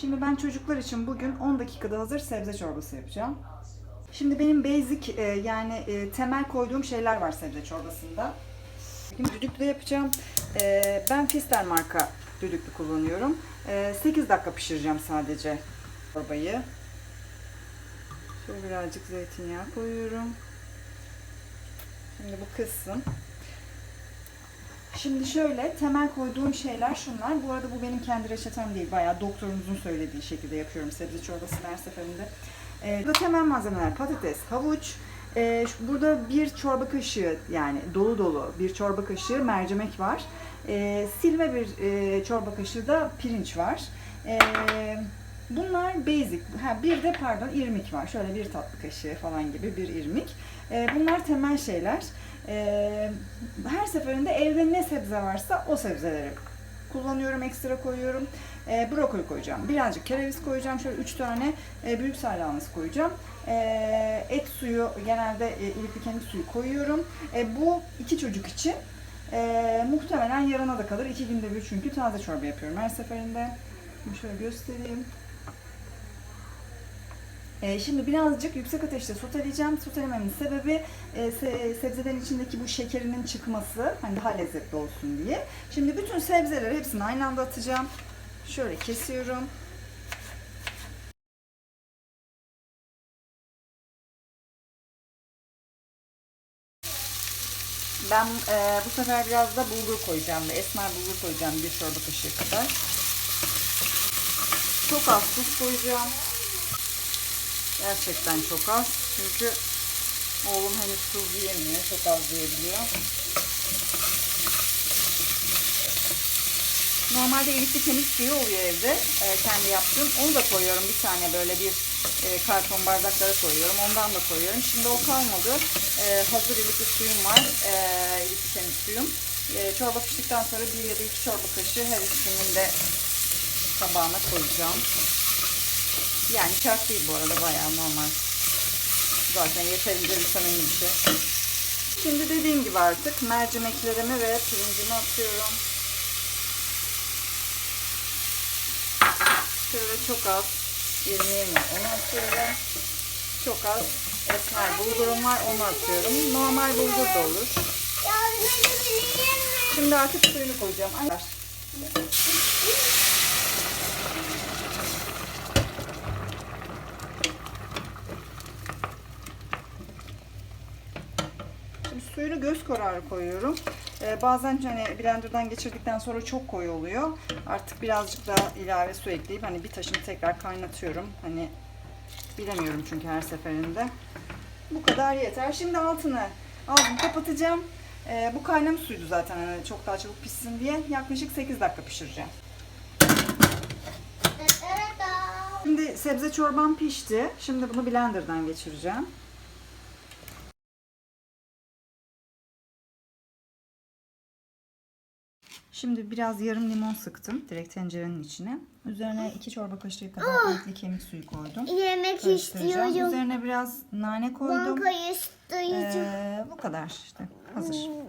Şimdi ben çocuklar için bugün 10 dakikada hazır sebze çorbası yapacağım. Şimdi benim basic e, yani e, temel koyduğum şeyler var sebze çorbasında. Şimdi düdüklü yapacağım. E, ben Fister marka düdüklü kullanıyorum. E, 8 dakika pişireceğim sadece çorbayı. Şöyle birazcık zeytinyağı koyuyorum. Şimdi bu kızsın. Şimdi şöyle temel koyduğum şeyler şunlar. Bu arada bu benim kendi reçetem değil. Bayağı doktorumuzun söylediği şekilde yapıyorum sebze çorbasını her seferinde. Ee, burada temel malzemeler patates, havuç. Şu- burada bir çorba kaşığı yani dolu dolu bir çorba kaşığı mercimek var. Ee, silme bir e, çorba kaşığı da pirinç var. Ee, bunlar basic. Ha, bir de pardon irmik var. Şöyle bir tatlı kaşığı falan gibi bir irmik. Ee, bunlar temel şeyler. Ee, her seferinde evde ne sebze varsa o sebzeleri kullanıyorum, ekstra koyuyorum. Ee, brokoli koyacağım, birazcık kereviz koyacağım, şöyle 3 tane e, büyük salyanız koyacağım. Ee, et suyu, genelde e, ilikli kemik suyu koyuyorum. E, bu iki çocuk için e, muhtemelen yarına da kalır. İki günde bir çünkü taze çorba yapıyorum her seferinde. Şöyle göstereyim. Ee, şimdi birazcık yüksek ateşte soteleyeceğim. Sotelememin sebebi e, se- sebzelerin içindeki bu şekerinin çıkması. Hani daha lezzetli olsun diye. Şimdi bütün sebzeleri hepsini aynı anda atacağım. Şöyle kesiyorum. Ben e, bu sefer biraz da bulgur koyacağım ve esmer bulgur koyacağım bir çorba kaşığı kadar. Çok az tuz koyacağım. Gerçekten çok az. Çünkü oğlum henüz tuz yiyemiyor. Çok az yiyebiliyor. Normalde ilikli kemik suyu oluyor evde. e, kendi yaptığım. Onu da koyuyorum. Bir tane böyle bir e, karton bardaklara koyuyorum. Ondan da koyuyorum. Şimdi o kalmadı. E, hazır ilikli suyum var. E, ilikli kemik suyum. E, çorba piştikten sonra bir ya da iki çorba kaşığı her ikisinin de tabağına koyacağım. Yani şart değil bu arada bayağı normal. Zaten yeterince vitaminli bir şey. Şimdi dediğim gibi artık mercimeklerimi ve pirincimi atıyorum. Şöyle çok az irmiğim var onu atıyorum. Çok az esmer bulgurum var onu atıyorum. Normal bulgur da olur. Şimdi artık suyunu koyacağım. Suyunu göz kararı koyuyorum. Ee, bazen hani blenderdan geçirdikten sonra çok koyu oluyor. Artık birazcık daha ilave su ekleyip hani bir taşını tekrar kaynatıyorum. Hani bilemiyorum çünkü her seferinde. Bu kadar yeter. Şimdi altını ağzını kapatacağım. Ee, bu kaynamış suydu zaten hani çok daha çabuk pişsin diye. Yaklaşık 8 dakika pişireceğim. Şimdi sebze çorbam pişti. Şimdi bunu blenderdan geçireceğim. Şimdi biraz yarım limon sıktım direkt tencerenin içine. Üzerine 2 çorba kaşığı kadar etli kemik suyu koydum. Yemek Karıştıracağım. istiyorum. Üzerine biraz nane koydum. Banka istiyorum. Ee, bu kadar işte. Hazır. Şu